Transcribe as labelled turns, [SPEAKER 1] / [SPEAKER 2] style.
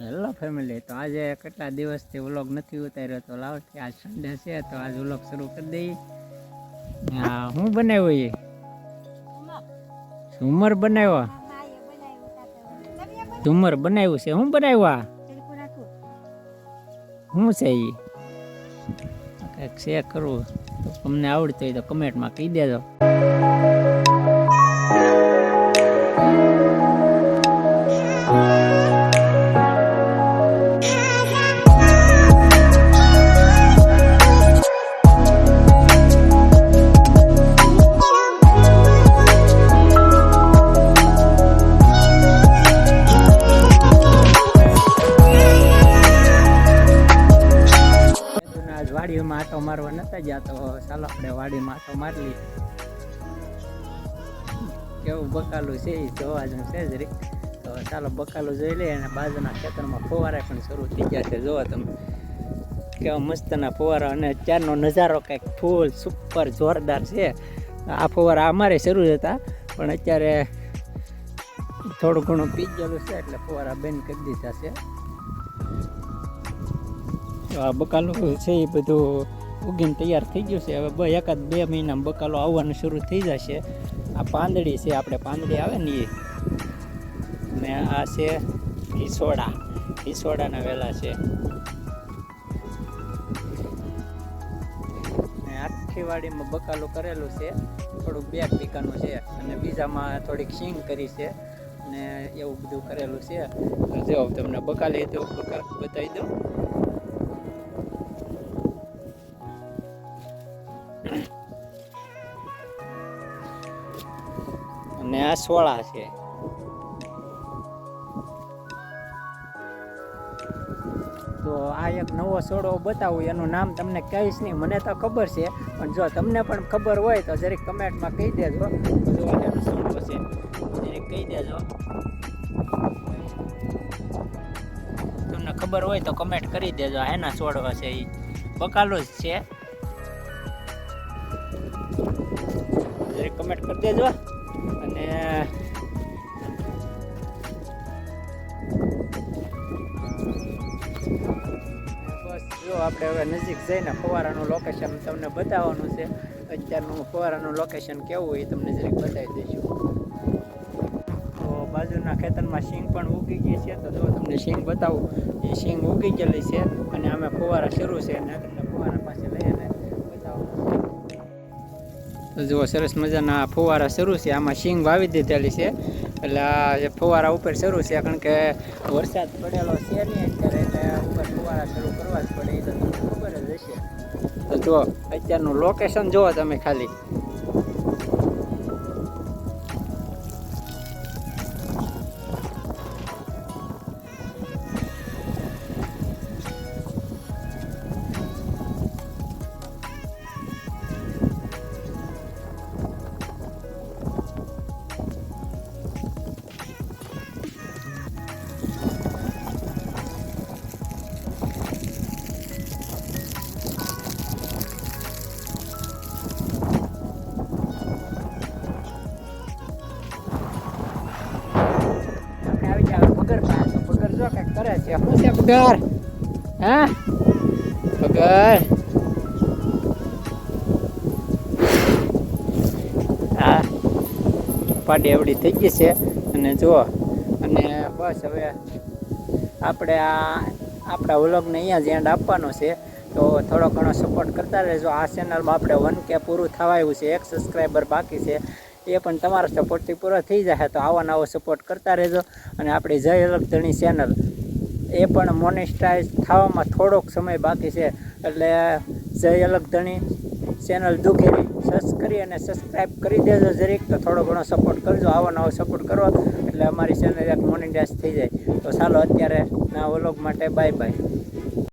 [SPEAKER 1] Hello family તો આજે કેટલા દિવસથી વ્લોગ નથી ઉતાર્યો? તો લાવ કે આજ સન્ડે છે તો આજ વ્લોગ શરૂ કરી દઈએ હા હું બનાવ્યો એ? ઝુમર બનાવ્યો? ઝુમર બનાવ્યું છે. હું બનાવ્યા શું છે એ કંઈક છે કરવું તમને આવડતું હોય તો કમેન્ટમાં કહી દેજો. આટો મારવા નતા ગયા તો ચાલો આપણે વાડીમાં આટો મારી લઈએ. કેવું બકાલું છે એ જોવા જેવું છે જ રે. તો ચાલો બકાલું જોઈ લઈએ અને બાજુના ખેતરમાં ફુવારા પણ શરૂ થઈ ગયા છે. જોવો તમે. કેવા મસ્તના ફુવારા અને અત્યારનો નજારો કંઈક ફૂલ સુપર જોરદાર છે. આ ફુવારા અમારે શરૂ હતા, પણ અત્યારે થોડું ઘણું પી ગયેલું છે એટલે ફુવારા બંધ કરી દીધા છે. આ બકાલું છે એ બધું ઉગીને તૈયાર થઈ ગયું છે. હવે બ એકાદ બે મહિનામાં બકાલો આવવાનું શરૂ થઈ જશે. આ પાંદડી છે, આપણે પાંદડી આવે ને એ ને આ છે હિસોડા. હિસોડાના વેલા છે. ને આખી વાડીમાં બકાલું કરેલું છે. થોડુંક બે ટીકાનું છે. અને બીજામાં થોડીક શીંગ કરી છે. ને એવું બધું કરેલું છે. જો, તમને બકાલી તો બતાવી દઉં. અને આ સોળા છે. તો આ એક નવો સોડો બતાવું, એનું નામ તમને કહીશ નહીં, મને તો ખબર છે, પણ જો તમને પણ ખબર હોય તો જરીક કમેન્ટમાં કહી દેજો. જો છે, જરીક કહી દેજો. તમને ખબર હોય તો કમેન્ટ કરી દેજો એના સોડો છે એ બકાલો જ છે. કમેન્ટ કરી દેજો અને બસ જો આપણે હવે નજીક જઈને ફવારાનું લોકેશન તમને બતાવવાનું છે. અત્યારનું ફવારાનું લોકેશન કેવું એ તમને જરીક બતાવી દઈશું. તો બાજુના ખેતરમાં સિંગ પણ ઉગી ગઈ છે. તો જો તમને સિંગ બતાવું. એ સિંગ ઉગી ગયેલી છે અને અમે ફવારા શરૂ છે અને તમને ફવારા પાસે તો જુઓ, સરસ મજાના ફુવારા શરૂ છે. આમાં શીંગ વાવી દીધેલી છે. એટલે આ ફુવારા ઉપર શરૂ છે, કારણ કે વરસાદ પડેલો છે નહીં અત્યારે, એટલે ઉપર ફુવારા શરૂ કરવા જ પડે. એ તો તમને ખબર જ હશે. તો જુઓ, અત્યારનું લોકેશન જુઓ તમે ખાલી. આવી જાવ પગર પગર જો કંઈક કરે છે. શું છે પગર? હા? પગર? હા. પાડી એવડી થઈ ગઈ છે. અને જુઓ. અને બસ હવે આપણે આ આપણા વ્લોગને અહીંયા જ એન્ડ આપવાનો છે. તો થોડો ઘણો સપોર્ટ કરતા રહેજો. આ ચેનલમાં આપણે વન કે પૂરું થવા આવ્યું છે. એક સબસ્ક્રાઈબર બાકી છે. એ પણ તમારા સપોર્ટથી પૂરો થઈ જાય તો આવો નવો સપોર્ટ કરતા રહેજો. અને આપણી જય અલગ ધણી ચેનલ એ પણ મોનેસ્ટાઇઝ થવામાં થોડોક સમય બાકી છે. એટલે જય અલગ ધણી ચેનલ દુખેરી સર્ચ કરી અને સબસ્ક્રાઈબ કરી દેજો જરીક. તો થોડો ઘણો સપોર્ટ કરજો, આવો નવો સપોર્ટ કરો. એટલે અમારી ચેનલ એક મોનેટાઇઝ થઈ જાય. તો ચાલો અત્યારે ના વ્લોગ માટે બાય બાય